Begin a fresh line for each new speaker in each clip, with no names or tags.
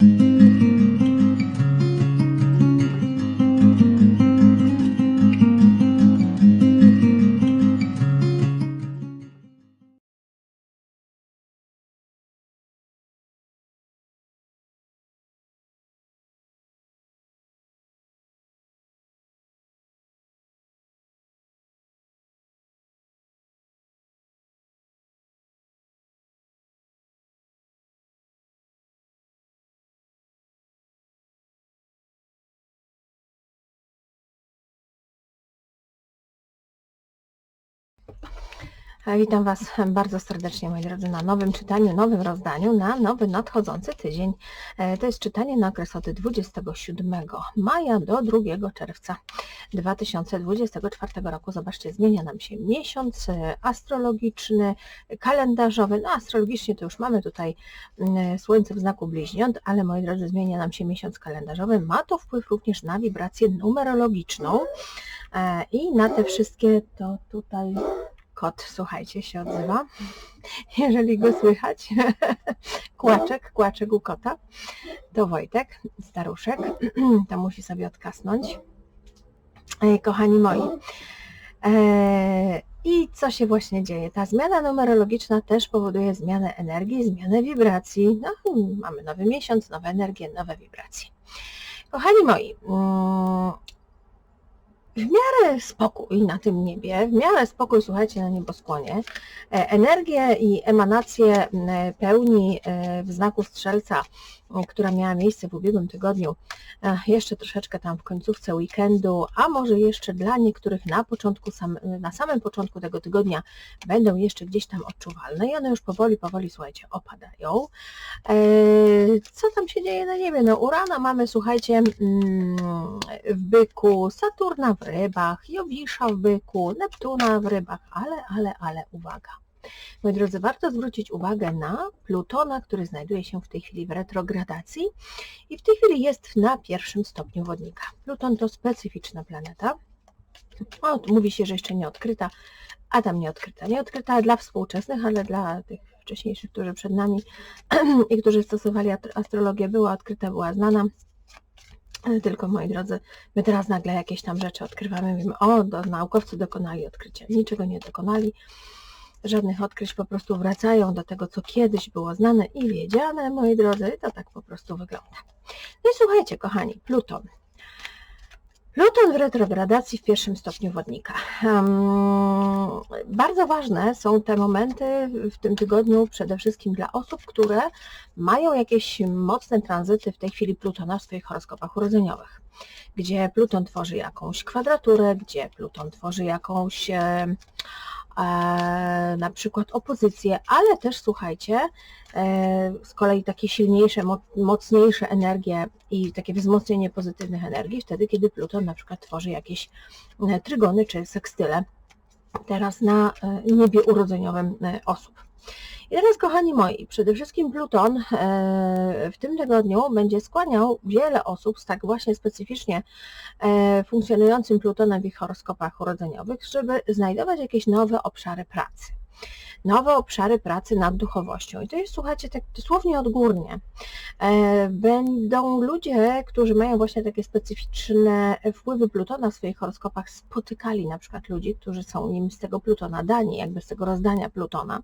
E, Witam Was bardzo serdecznie, moi drodzy, na nowym czytaniu, nowym rozdaniu, na nowy nadchodzący tydzień. E, To jest czytanie na okres od 27 maja do 2 czerwca 2024 roku. Zobaczcie, zmienia nam się miesiąc e, astrologiczny, kalendarzowy. No astrologicznie to już mamy tutaj mm, Słońce w znaku bliźniąt, ale moi drodzy, zmienia nam się miesiąc kalendarzowy. Ma to wpływ również na wibrację numerologiczną e, i na te wszystkie to tutaj Kot, słuchajcie, się odzywa. Jeżeli go słychać. Kłaczek, kłaczek u kota. To Wojtek, staruszek. To musi sobie odkasnąć. Kochani moi. e, I co się właśnie dzieje? Ta zmiana numerologiczna też powoduje zmianę energii, zmianę wibracji. No, mamy nowy miesiąc, nowe energie, nowe wibracje. Kochani moi, mm, w miarę spokój na tym niebie, w miarę spokój, słuchajcie, na nieboskłonie, e, energię i emanację m, pełni e, w znaku Strzelca, która miała miejsce w ubiegłym tygodniu, e, jeszcze troszeczkę tam w końcówce weekendu, a może jeszcze dla niektórych na początku, na samym początku tego tygodnia będą jeszcze gdzieś tam odczuwalne i one już powoli, powoli, słuchajcie, opadają. E, Co tam się dzieje na niebie? No Urana mamy, słuchajcie, mm, w byku, Saturna w rybach, Jowisza w byku, Neptuna w rybach, ale, ale, ale uwaga. Moi drodzy, warto zwrócić uwagę na Plutona, który znajduje się w tej chwili w retrogradacji i w tej chwili jest na pierwszym stopniu wodnika. Pluton to specyficzna planeta. O, mówi się, że jeszcze nie odkryta, a tam nie odkryta. Nie odkryta dla współczesnych, ale dla tych wcześniejszych, którzy przed nami i którzy stosowali astrologię, była odkryta, była znana. Tylko moi drodzy, my teraz nagle jakieś tam rzeczy odkrywamy, mówimy, o, do, naukowcy dokonali odkrycia. Niczego nie dokonali, żadnych odkryć, po prostu wracają do tego, co kiedyś było znane i wiedziane, moi drodzy, to tak po prostu wygląda. No i słuchajcie, kochani, Pluton. Pluton w retrogradacji w pierwszym stopniu wodnika. Um, bardzo ważne są te momenty w tym tygodniu przede wszystkim dla osób, które mają jakieś mocne tranzyty w tej chwili Plutona w swoich horoskopach urodzeniowych, gdzie Pluton tworzy jakąś kwadraturę, gdzie Pluton tworzy jakąś na przykład opozycję, ale też słuchajcie, e, z kolei takie silniejsze, mo- mocniejsze energie i takie wzmocnienie pozytywnych energii wtedy, kiedy Pluton na przykład tworzy jakieś e, trygony czy sekstyle teraz na e, niebie urodzeniowym e, osób. I teraz, kochani moi, przede wszystkim Pluton e, w tym tygodniu będzie skłaniał wiele osób z tak właśnie specyficznie e, funkcjonującym Plutonem w ich horoskopach urodzeniowych, żeby znajdować jakieś nowe obszary pracy. Nowe obszary pracy nad duchowością. I to jest, słuchajcie, tak dosłownie odgórnie. E, Będą ludzie, którzy mają właśnie takie specyficzne wpływy Plutona w swoich horoskopach, spotykali na przykład ludzi, którzy są nim z tego Plutona dani, jakby z tego rozdania Plutona.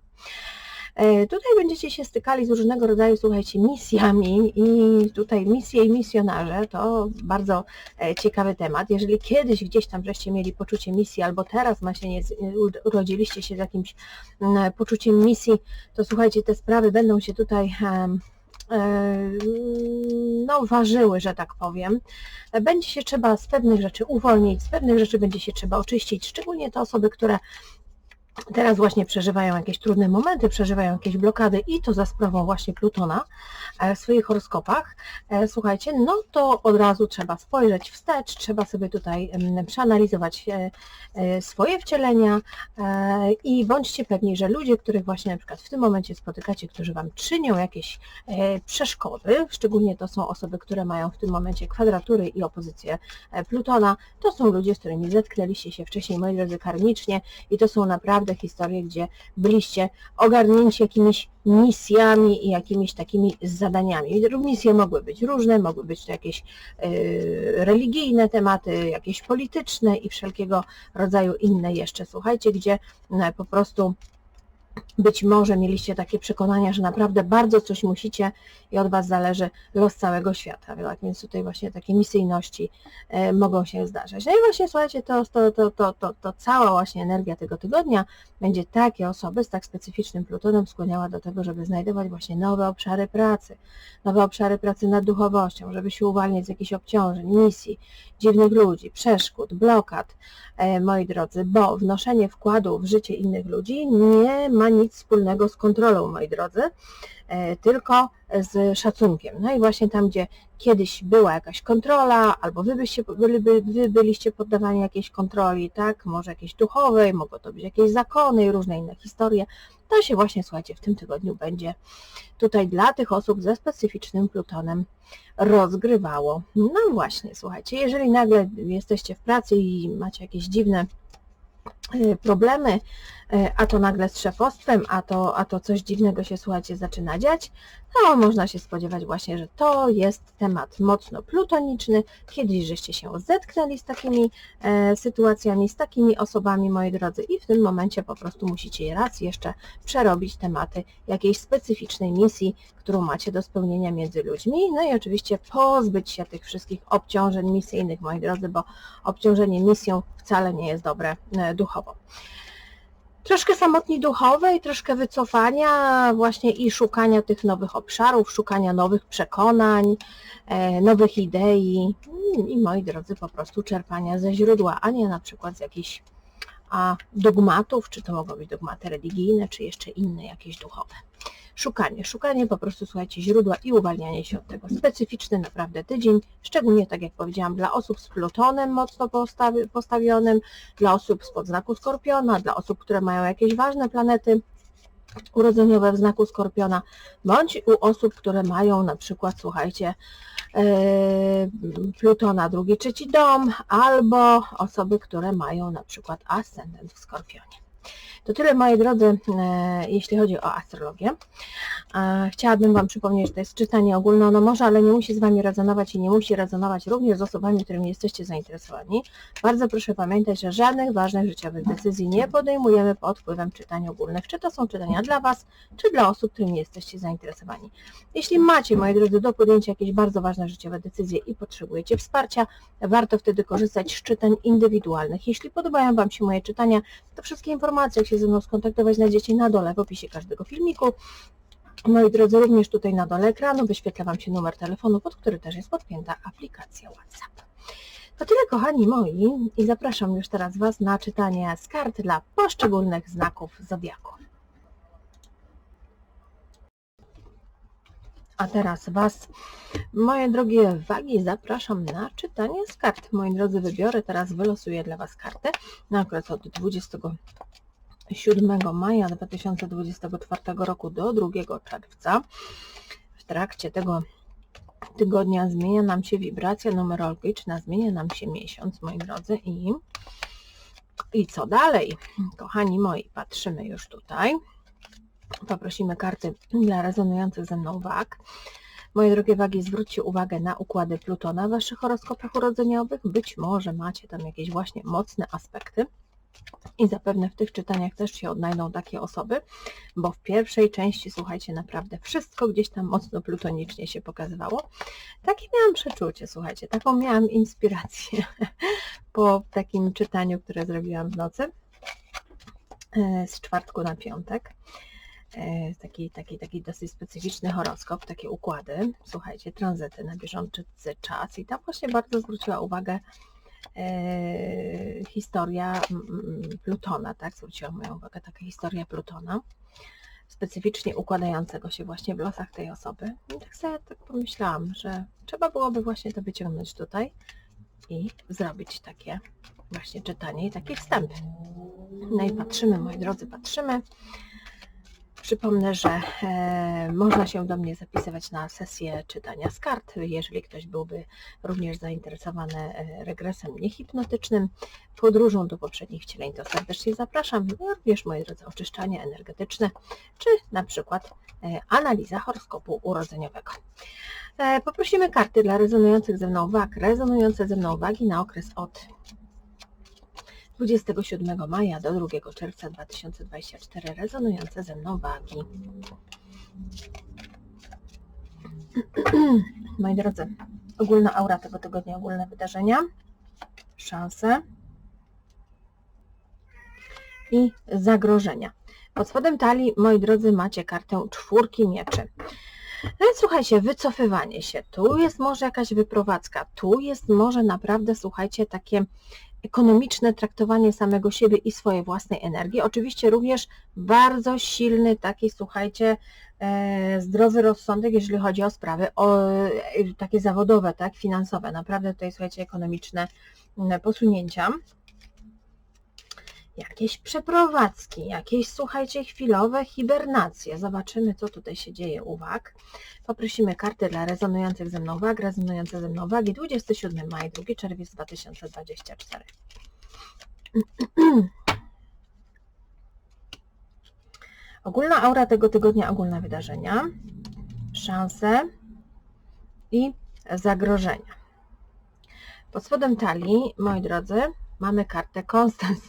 E, Tutaj będziecie się stykali z różnego rodzaju, słuchajcie, misjami i tutaj misje i misjonarze to bardzo e, ciekawy temat. Jeżeli kiedyś gdzieś tam żeście mieli poczucie misji albo teraz macie nie, urodziliście się z jakimś poczuciem misji, to słuchajcie, te sprawy będą się tutaj e, no, ważyły, że tak powiem. Będzie się trzeba z pewnych rzeczy uwolnić, z pewnych rzeczy będzie się trzeba oczyścić, szczególnie te osoby, które teraz właśnie przeżywają jakieś trudne momenty, przeżywają jakieś blokady i to za sprawą właśnie Plutona e, w swoich horoskopach, e, słuchajcie, no to od razu trzeba spojrzeć wstecz, trzeba sobie tutaj em, przeanalizować e, swoje wcielenia i bądźcie pewni, że ludzie, których właśnie na przykład w tym momencie spotykacie, którzy Wam czynią jakieś przeszkody, szczególnie to są osoby, które mają w tym momencie kwadratury i opozycję Plutona, to są ludzie, z którymi zetknęliście się wcześniej, moi drodzy, karmicznie i to są naprawdę naprawdę historie, gdzie byliście ogarnięci jakimiś misjami i jakimiś takimi zadaniami. Misje mogły być różne, mogły być to jakieś y, religijne tematy, jakieś polityczne i wszelkiego rodzaju inne jeszcze, słuchajcie, gdzie y, po prostu być może mieliście takie przekonania, że naprawdę bardzo coś musicie i od Was zależy los całego świata. Tak więc tutaj właśnie takie misyjności e, mogą się zdarzać. No i właśnie słuchajcie, to, to, to, to, to, to cała właśnie energia tego tygodnia będzie takie osoby z tak specyficznym Plutonem skłaniała do tego, żeby znajdować właśnie nowe obszary pracy, nowe obszary pracy nad duchowością, żeby się uwalniać z jakichś obciążeń, misji, dziwnych ludzi, przeszkód, blokad, e, moi drodzy, bo wnoszenie wkładu w życie innych ludzi nie ma nic wspólnego z kontrolą, moi drodzy, e, tylko z szacunkiem. No i właśnie tam, gdzie kiedyś była jakaś kontrola, albo wy, byście, byli, wy byliście poddawani jakiejś kontroli, tak, może jakiejś duchowej, mogą to być jakieś zakony i różne inne historie, to się właśnie, słuchajcie, w tym tygodniu będzie tutaj dla tych osób ze specyficznym Plutonem rozgrywało. No właśnie, słuchajcie, jeżeli nagle jesteście w pracy i macie jakieś dziwne problemy, e, a to nagle z szefostwem, a to, a to coś dziwnego się, słuchajcie, zaczyna dziać, no można się spodziewać właśnie, że to jest temat mocno plutoniczny. Kiedyś żeście się zetknęli z takimi e, sytuacjami, z takimi osobami, moi drodzy, i w tym momencie po prostu musicie raz jeszcze przerobić tematy jakiejś specyficznej misji, którą macie do spełnienia między ludźmi. No i oczywiście pozbyć się tych wszystkich obciążeń misyjnych, moi drodzy, bo obciążenie misją wcale nie jest dobre e, duchowo troszkę samotni duchowej, troszkę wycofania właśnie i szukania tych nowych obszarów, szukania nowych przekonań, e, nowych idei i moi drodzy po prostu czerpania ze źródła, a nie na przykład z jakichś dogmatów, czy to mogą być dogmaty religijne, czy jeszcze inne jakieś duchowe szukanie, szukanie po prostu, słuchajcie, źródła i uwalnianie się od tego. Specyficzny naprawdę tydzień, szczególnie tak jak powiedziałam, dla osób z Plutonem mocno postawi, postawionym, dla osób z podznaku Skorpiona, dla osób, które mają jakieś ważne planety urodzeniowe w znaku Skorpiona, bądź u osób, które mają na przykład, słuchajcie, yy, Plutona drugi, trzeci dom, albo osoby, które mają na przykład ascendent w Skorpionie. To tyle moi drodzy, e, jeśli chodzi o astrologię. Chciałabym Wam przypomnieć, że to jest czytanie ogólne, ono może, ale nie musi z Wami rezonować i nie musi rezonować również z osobami, którymi jesteście zainteresowani. Bardzo proszę pamiętać, że żadnych ważnych życiowych decyzji nie podejmujemy pod wpływem czytań ogólnych, czy to są czytania dla Was, czy dla osób, którymi jesteście zainteresowani. Jeśli macie, moi drodzy, do podjęcia jakieś bardzo ważne życiowe decyzje i potrzebujecie wsparcia, warto wtedy korzystać z czytań indywidualnych. Jeśli podobają Wam się moje czytania, to wszystkie informacje, jak się ze mną skontaktować, znajdziecie na dole w opisie każdego filmiku. Moi drodzy, również tutaj na dole ekranu wyświetla Wam się numer telefonu, pod który też jest podpięta aplikacja WhatsApp. To tyle kochani moi i zapraszam już teraz Was na czytanie z kart dla poszczególnych znaków Zodiaku. A teraz Was, moje drogie wagi, zapraszam na czytanie z kart. Moi drodzy, wybiorę teraz, wylosuję dla Was kartę na okres od 27 maja 2024 roku do 2 czerwca. W trakcie tego tygodnia zmienia nam się wibracja numerologiczna, zmienia nam się miesiąc, moi drodzy, i, i co dalej? Kochani moi, patrzymy już tutaj. Poprosimy karty dla rezonujących ze mną wag. Moje drogie wagi, zwróćcie uwagę na układy Plutona w Waszych horoskopach urodzeniowych. Być może macie tam jakieś właśnie mocne aspekty. I zapewne w tych czytaniach też się odnajdą takie osoby, bo w pierwszej części, słuchajcie, naprawdę wszystko gdzieś tam mocno plutonicznie się pokazywało. Takie miałam przeczucie, słuchajcie, taką miałam inspirację po takim czytaniu, które zrobiłam w nocy e, z czwartku na piątek. E, taki, taki, taki dosyć specyficzny horoskop, takie układy, słuchajcie, tranzyty na bieżący czas i tam właśnie bardzo zwróciła uwagę historia Plutona, tak, zwróciła moją uwagę taka historia Plutona, specyficznie układającego się właśnie w losach tej osoby. I tak sobie tak pomyślałam, że trzeba byłoby właśnie to wyciągnąć tutaj i zrobić takie właśnie czytanie i taki wstęp. No i patrzymy, moi drodzy, patrzymy Przypomnę, że e, można się do mnie zapisywać na sesję czytania z kart, jeżeli ktoś byłby również zainteresowany e, regresem niehipnotycznym, podróżą do poprzednich wcieleń, to serdecznie zapraszam. Również, moi drodzy, oczyszczanie energetyczne, czy na przykład e, analiza horoskopu urodzeniowego. Poprosimy karty dla rezonujących ze mną wag, rezonujące ze mną wagi na okres od 27 maja do 2 czerwca 2024 rezonujące ze mną wagi. Moi drodzy, ogólna aura tego tygodnia, ogólne wydarzenia, szanse i zagrożenia. Pod spodem talii, moi drodzy, macie kartę czwórki mieczy. No słuchajcie, wycofywanie się. Tu jest może jakaś wyprowadzka, tu jest może naprawdę, słuchajcie, takie ekonomiczne traktowanie samego siebie i swojej własnej energii. Oczywiście również bardzo silny taki, słuchajcie, e, zdrowy rozsądek, jeżeli chodzi o sprawy o, e, takie zawodowe, tak, finansowe. Naprawdę tutaj, słuchajcie, ekonomiczne posunięcia jakieś przeprowadzki, jakieś, słuchajcie, chwilowe hibernacje. Zobaczymy, co tutaj się dzieje uwag. Poprosimy karty dla rezonujących ze mną wag, rezonujące ze mną wagi 27 maj, 2 czerwiec 2024. Ogólna aura tego tygodnia, ogólne wydarzenia, szanse i zagrożenia. Pod spodem talii, moi drodzy, mamy kartę Konstans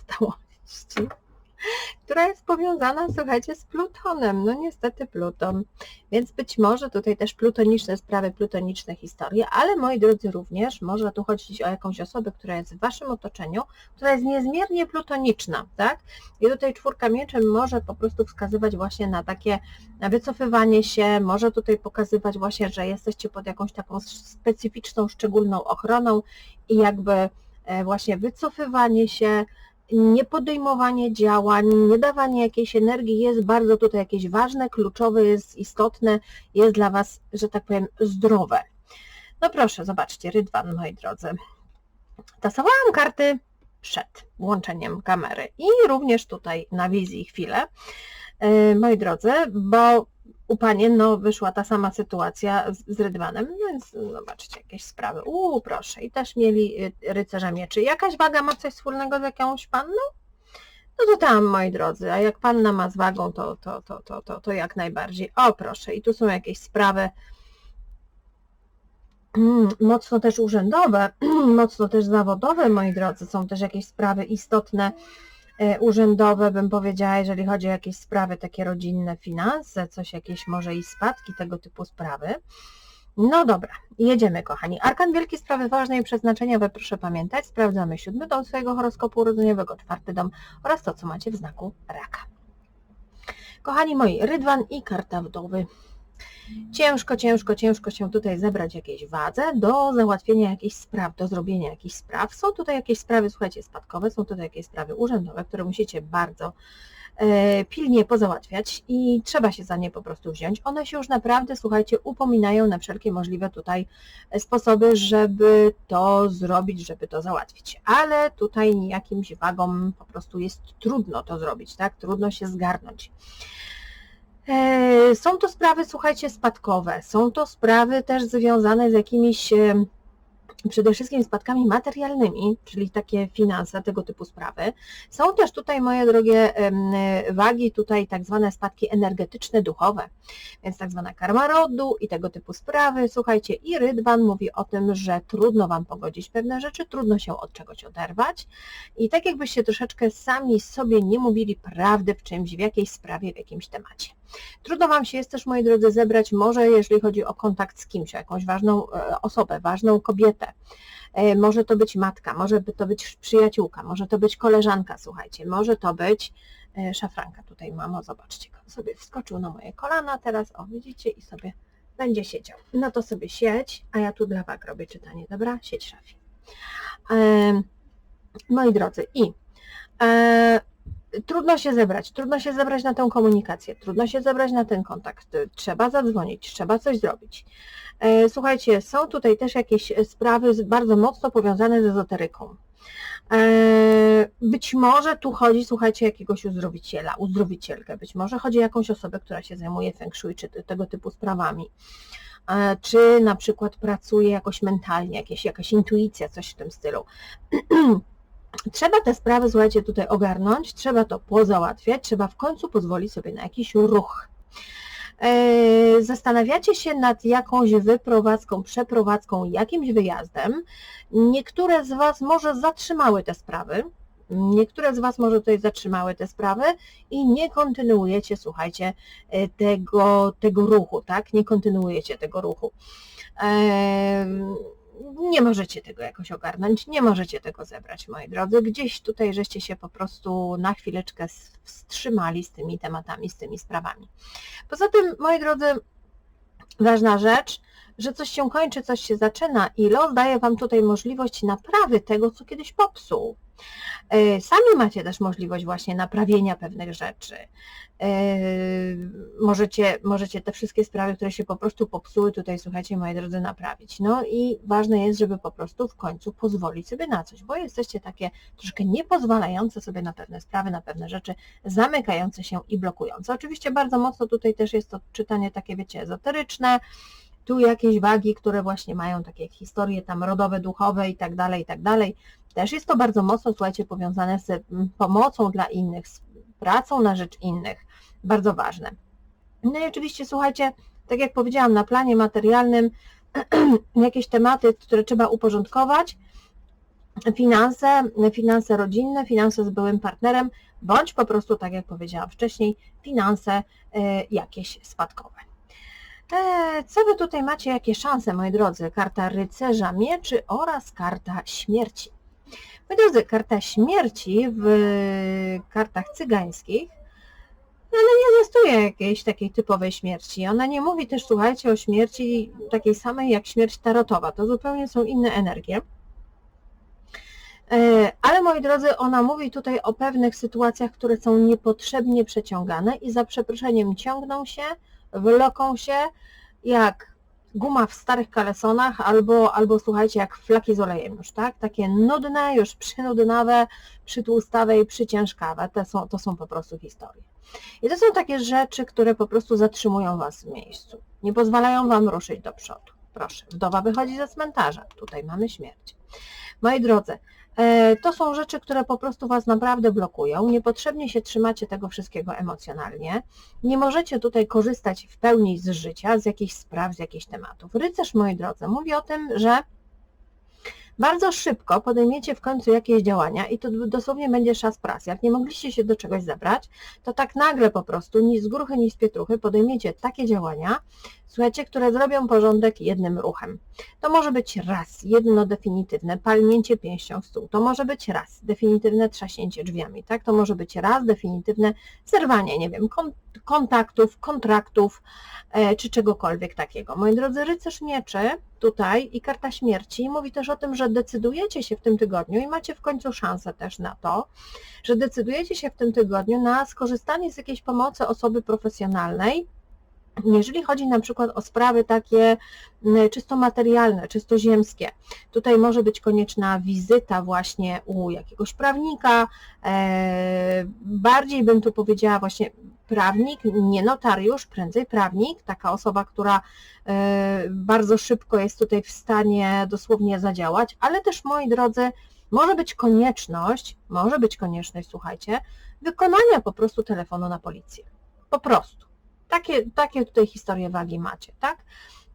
która jest powiązana, słuchajcie, z Plutonem. No niestety Pluton. Więc być może tutaj też plutoniczne sprawy, plutoniczne historie, ale moi drodzy również może tu chodzić o jakąś osobę, która jest w Waszym otoczeniu, która jest niezmiernie plutoniczna, tak? I tutaj czwórka mieczem może po prostu wskazywać właśnie na takie wycofywanie się, może tutaj pokazywać właśnie, że jesteście pod jakąś taką specyficzną, szczególną ochroną i jakby e, właśnie wycofywanie się, niepodejmowanie działań, nie dawanie jakiejś energii jest bardzo tutaj jakieś ważne, kluczowe, jest istotne, jest dla Was, że tak powiem, zdrowe. No proszę, zobaczcie, Rydwan, moi drodzy. Tasowałam karty przed włączeniem kamery i również tutaj na wizji chwilę, e, moi drodzy, bo u panien no, wyszła ta sama sytuacja z, z Rydwanem, więc zobaczcie, jakieś sprawy. Uuu, proszę, i też mieli y, rycerza mieczy. Jakaś waga ma coś wspólnego z jakąś panną? No to tam, moi drodzy, a jak panna ma z wagą, to, to, to, to, to, to jak najbardziej. O, proszę, i tu są jakieś sprawy mm, mocno też urzędowe, mocno też zawodowe, moi drodzy, są też jakieś sprawy istotne, urzędowe, bym powiedziała, jeżeli chodzi o jakieś sprawy takie rodzinne, finanse, coś jakieś może i spadki, tego typu sprawy. No dobra, jedziemy kochani. Arkan Wielki Sprawy Ważne i Przeznaczeniowe, proszę pamiętać, sprawdzamy siódmy dom swojego horoskopu urodzeniowego, czwarty dom oraz to, co macie w znaku raka. Kochani moi, Rydwan i karta wdowy. Ciężko, ciężko, ciężko się tutaj zebrać jakiejś wadze do załatwienia jakichś spraw, do zrobienia jakichś spraw. Są tutaj jakieś sprawy, słuchajcie, spadkowe, są tutaj jakieś sprawy urzędowe, które musicie bardzo e, pilnie pozałatwiać i trzeba się za nie po prostu wziąć. One się już naprawdę, słuchajcie, upominają na wszelkie możliwe tutaj sposoby, żeby to zrobić, żeby to załatwić. Ale tutaj jakimś wagom po prostu jest trudno to zrobić, tak? Trudno się zgarnąć. E, są to sprawy, słuchajcie, spadkowe. Są to sprawy też związane z jakimiś przede wszystkim spadkami materialnymi, czyli takie finanse, tego typu sprawy. Są też tutaj, moje drogie wagi, tutaj tak zwane spadki energetyczne, duchowe, więc tak zwana karma rodu i tego typu sprawy. Słuchajcie, i Rydwan mówi o tym, że trudno Wam pogodzić pewne rzeczy, trudno się od czegoś oderwać i tak jakbyście troszeczkę sami sobie nie mówili prawdy w czymś, w jakiejś sprawie, w jakimś temacie. Trudno Wam się jest też, moi drodzy, zebrać może, jeżeli chodzi o kontakt z kimś, o jakąś ważną e, osobę, ważną kobietę. E, może to być matka, może to być przyjaciółka, może to być koleżanka, słuchajcie, może to być e, szafranka. Tutaj mamo, zobaczcie, sobie wskoczył na moje kolana teraz, o widzicie, i sobie będzie siedział. No to sobie siedź, a ja tu dla wag robię czytanie, dobra? Siedź szafi. moi drodzy, i trudno się zebrać, trudno się zebrać na tę komunikację, trudno się zebrać na ten kontakt, trzeba zadzwonić, trzeba coś zrobić. E, słuchajcie, są tutaj też jakieś sprawy bardzo mocno powiązane z ezoteryką. E, być może tu chodzi, słuchajcie, jakiegoś uzdrowiciela, uzdrowicielkę, być może chodzi o jakąś osobę, która się zajmuje feng shui czy tego typu sprawami. E, czy na przykład pracuje jakoś mentalnie, jakieś, jakaś intuicja, coś w tym stylu. trzeba te sprawy, słuchajcie, tutaj ogarnąć, trzeba to pozałatwiać, trzeba w końcu pozwolić sobie na jakiś ruch. E, zastanawiacie się nad jakąś wyprowadzką, przeprowadzką, jakimś wyjazdem. Niektóre z Was może zatrzymały te sprawy, Niektóre z Was może tutaj zatrzymały te sprawy i nie kontynuujecie, słuchajcie, e, tego, tego ruchu, tak? Nie kontynuujecie tego ruchu. Nie możecie tego jakoś ogarnąć, nie możecie tego zebrać, moi drodzy. Gdzieś tutaj żeście się po prostu na chwileczkę wstrzymali z tymi tematami, z tymi sprawami. Poza tym, moi drodzy, ważna rzecz, że coś się kończy, coś się zaczyna i los daje Wam tutaj możliwość naprawy tego, co kiedyś popsuł. E, sami macie też możliwość właśnie naprawienia pewnych rzeczy. E, możecie, możecie te wszystkie sprawy, które się po prostu popsuły, tutaj słuchajcie, moi drodzy, naprawić. No i ważne jest, żeby po prostu w końcu pozwolić sobie na coś, bo jesteście takie troszkę niepozwalające sobie na pewne sprawy, na pewne rzeczy, zamykające się i blokujące. Oczywiście bardzo mocno tutaj też jest to czytanie takie, wiecie, ezoteryczne, tu jakieś wagi, które właśnie mają takie historie tam rodowe, duchowe i tak dalej, i tak dalej. Też jest to bardzo mocno, słuchajcie, powiązane z mm, pomocą dla innych, z pracą na rzecz innych. Bardzo ważne. No i oczywiście, słuchajcie, tak jak powiedziałam, na planie materialnym jakieś tematy, które trzeba uporządkować, finanse, finanse rodzinne, finanse z byłym partnerem, bądź po prostu, tak jak powiedziałam wcześniej, finanse y, jakieś spadkowe. E, co Wy tutaj macie, jakie szanse, moi drodzy? Karta rycerza mieczy oraz karta śmierci. Moi drodzy, karta śmierci w kartach cygańskich ale nie zwiastuje jakiejś takiej typowej śmierci. Ona nie mówi też, słuchajcie, o śmierci takiej samej jak śmierć tarotowa. To zupełnie są inne energie. E, ale moi drodzy, ona mówi tutaj o pewnych sytuacjach, które są niepotrzebnie przeciągane i za przeproszeniem ciągną się, wloką się jak guma w starych kalesonach albo, albo słuchajcie, jak flaki z olejem już, tak? Takie nudne, już przynudnawe, przytłustawe i przyciężkawe. Są, to są po prostu historie. I to są takie rzeczy, które po prostu zatrzymują Was w miejscu. Nie pozwalają Wam ruszyć do przodu. Proszę, wdowa wychodzi ze cmentarza. Tutaj mamy śmierć. Moi drodzy, to są rzeczy, które po prostu Was naprawdę blokują. Niepotrzebnie się trzymacie tego wszystkiego emocjonalnie. Nie możecie tutaj korzystać w pełni z życia, z jakichś spraw, z jakichś tematów. Rycerz, moi drodzy, mówi o tym, że bardzo szybko podejmiecie w końcu jakieś działania i to dosłownie będzie czas pracy. Jak nie mogliście się do czegoś zebrać, to tak nagle po prostu, ni z gruchy, ni z pietruchy podejmiecie takie działania, słuchajcie, które zrobią porządek jednym ruchem. To może być raz, jedno definitywne, palnięcie pięścią w stół. To może być raz, definitywne trzaśnięcie drzwiami, tak? To może być raz, definitywne zerwanie, nie wiem, kontaktów, kontraktów, e, czy czegokolwiek takiego. Moi drodzy, rycerz mieczy tutaj i karta śmierci mówi też o tym, że decydujecie się w tym tygodniu i macie w końcu szansę też na to, że decydujecie się w tym tygodniu na skorzystanie z jakiejś pomocy osoby profesjonalnej, jeżeli chodzi na przykład o sprawy takie czysto materialne, czysto ziemskie, tutaj może być konieczna wizyta właśnie u jakiegoś prawnika, e, bardziej bym tu powiedziała właśnie prawnik, nie notariusz, prędzej prawnik, taka osoba, która e, bardzo szybko jest tutaj w stanie dosłownie zadziałać, ale też moi drodzy, może być konieczność, może być konieczność, słuchajcie, wykonania po prostu telefonu na policję. Po prostu. Takie, takie tutaj historie wagi macie, tak?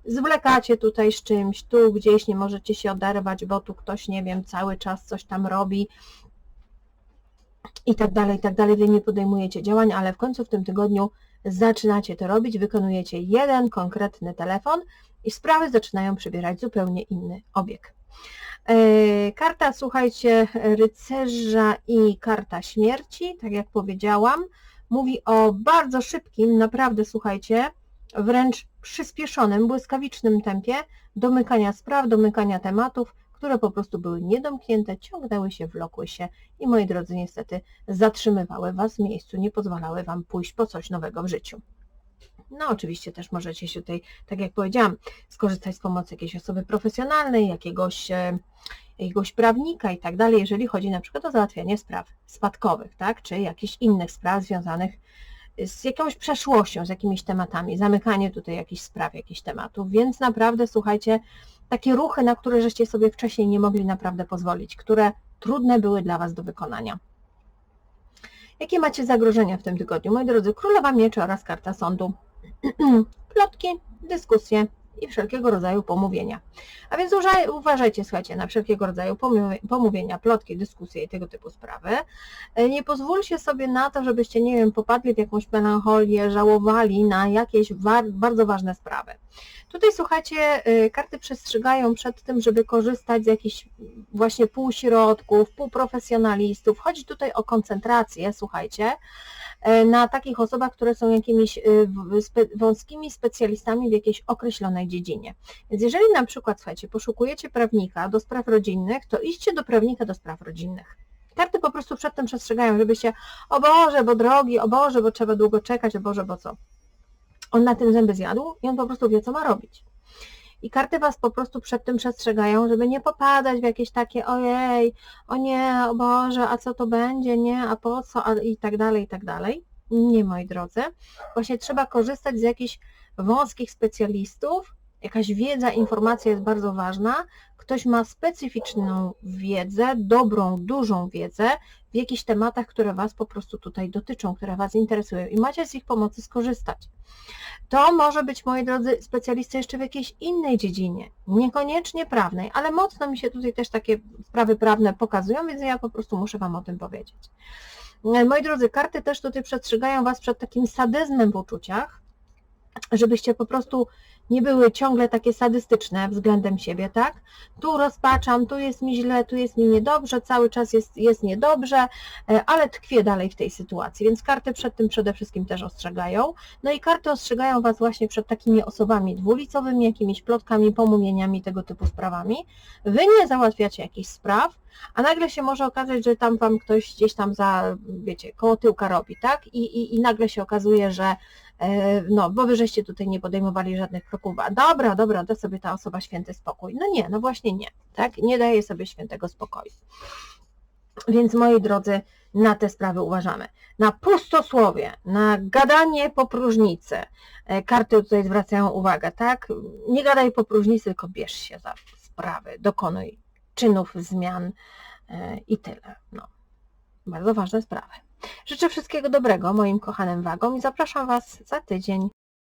Zwlekacie tutaj z czymś, tu gdzieś nie możecie się oderwać, bo tu ktoś, nie wiem, cały czas coś tam robi i tak dalej, i tak dalej. Wy nie podejmujecie działań, ale w końcu w tym tygodniu zaczynacie to robić, wykonujecie jeden konkretny telefon i sprawy zaczynają przybierać zupełnie inny obieg. E, karta, słuchajcie, rycerza i karta śmierci, tak jak powiedziałam, mówi o bardzo szybkim, naprawdę słuchajcie, wręcz przyspieszonym, błyskawicznym tempie domykania spraw, domykania tematów, które po prostu były niedomknięte, ciągnęły się, wlokły się i moi drodzy niestety zatrzymywały Was w miejscu, nie pozwalały Wam pójść po coś nowego w życiu. No oczywiście też możecie się tutaj, tak jak powiedziałam, skorzystać z pomocy jakiejś osoby profesjonalnej, jakiegoś, e, jakiegoś prawnika i tak dalej, jeżeli chodzi na przykład o załatwianie spraw spadkowych, tak, czy jakichś innych spraw związanych z jakąś przeszłością, z jakimiś tematami, zamykanie tutaj jakichś spraw, jakichś tematów, więc naprawdę słuchajcie, takie ruchy, na które żeście sobie wcześniej nie mogli naprawdę pozwolić, które trudne były dla Was do wykonania. Jakie macie zagrożenia w tym tygodniu? Moi drodzy, Królowa Mieczy oraz Karta Sądu. Plotki, dyskusje i wszelkiego rodzaju pomówienia. A więc uważajcie, słuchajcie, na wszelkiego rodzaju pomówienia, plotki, dyskusje i tego typu sprawy. E, nie pozwólcie sobie na to, żebyście, nie wiem, popadli w jakąś melancholię, żałowali na jakieś bardzo ważne sprawy. Tutaj słuchajcie, y, karty przestrzegają przed tym, żeby korzystać z jakichś właśnie półśrodków, półprofesjonalistów. Chodzi tutaj o koncentrację, słuchajcie, na takich osobach, które są jakimiś y, wąskimi specjalistami w jakiejś określonej dziedzinie. Więc jeżeli na przykład, słuchajcie, poszukujecie prawnika do spraw rodzinnych, to idźcie do prawnika do spraw rodzinnych. Karty po prostu przed tym przestrzegają, żebyście, o Boże, bo drogi, o Boże, bo trzeba długo czekać, o Boże, bo co on na tym zęby zjadł i on po prostu wie, co ma robić. I karty Was po prostu przed tym przestrzegają, żeby nie popadać w jakieś takie ojej, o nie, o Boże, a co to będzie, nie, a po co, a, i tak dalej, i tak dalej. Nie, moi drodzy. Właśnie trzeba korzystać z jakichś wąskich specjalistów, jakaś wiedza, informacja jest bardzo ważna, ktoś ma specyficzną wiedzę, dobrą, dużą wiedzę w jakichś tematach, które Was po prostu tutaj dotyczą, które Was interesują i macie z ich pomocy skorzystać. To może być, moi drodzy, specjalista jeszcze w jakiejś innej dziedzinie, niekoniecznie prawnej, ale mocno mi się tutaj też takie sprawy prawne pokazują, więc ja po prostu muszę Wam o tym powiedzieć. Moi drodzy, karty też tutaj przestrzegają Was przed takim sadyzmem w uczuciach, żebyście po prostu nie były ciągle takie sadystyczne względem siebie, tak? Tu rozpaczam, tu jest mi źle, tu jest mi niedobrze, cały czas jest, jest niedobrze, e, ale tkwię dalej w tej sytuacji, więc karty przed tym przede wszystkim też ostrzegają. No i karty ostrzegają Was właśnie przed takimi osobami dwulicowymi, jakimiś plotkami, pomówieniami, tego typu sprawami. Wy nie załatwiacie jakichś spraw, a nagle się może okazać, że tam Wam ktoś gdzieś tam za, wiecie, koło tyłka robi, tak? I, i, i nagle się okazuje, że no, bo wy żeście tutaj nie podejmowali żadnych kroków, a dobra, dobra, da sobie ta osoba święty spokój. No nie, no właśnie nie, tak? Nie daje sobie świętego spokoju. Więc moi drodzy, na te sprawy uważamy. Na pustosłowie, na gadanie po próżnicy. E, karty tutaj zwracają uwagę, tak? Nie gadaj po próżnicy, tylko bierz się za sprawy, dokonuj czynów, zmian e, i tyle. No. Bardzo ważne sprawy. Życzę wszystkiego dobrego moim kochanym wagom i zapraszam Was za tydzień.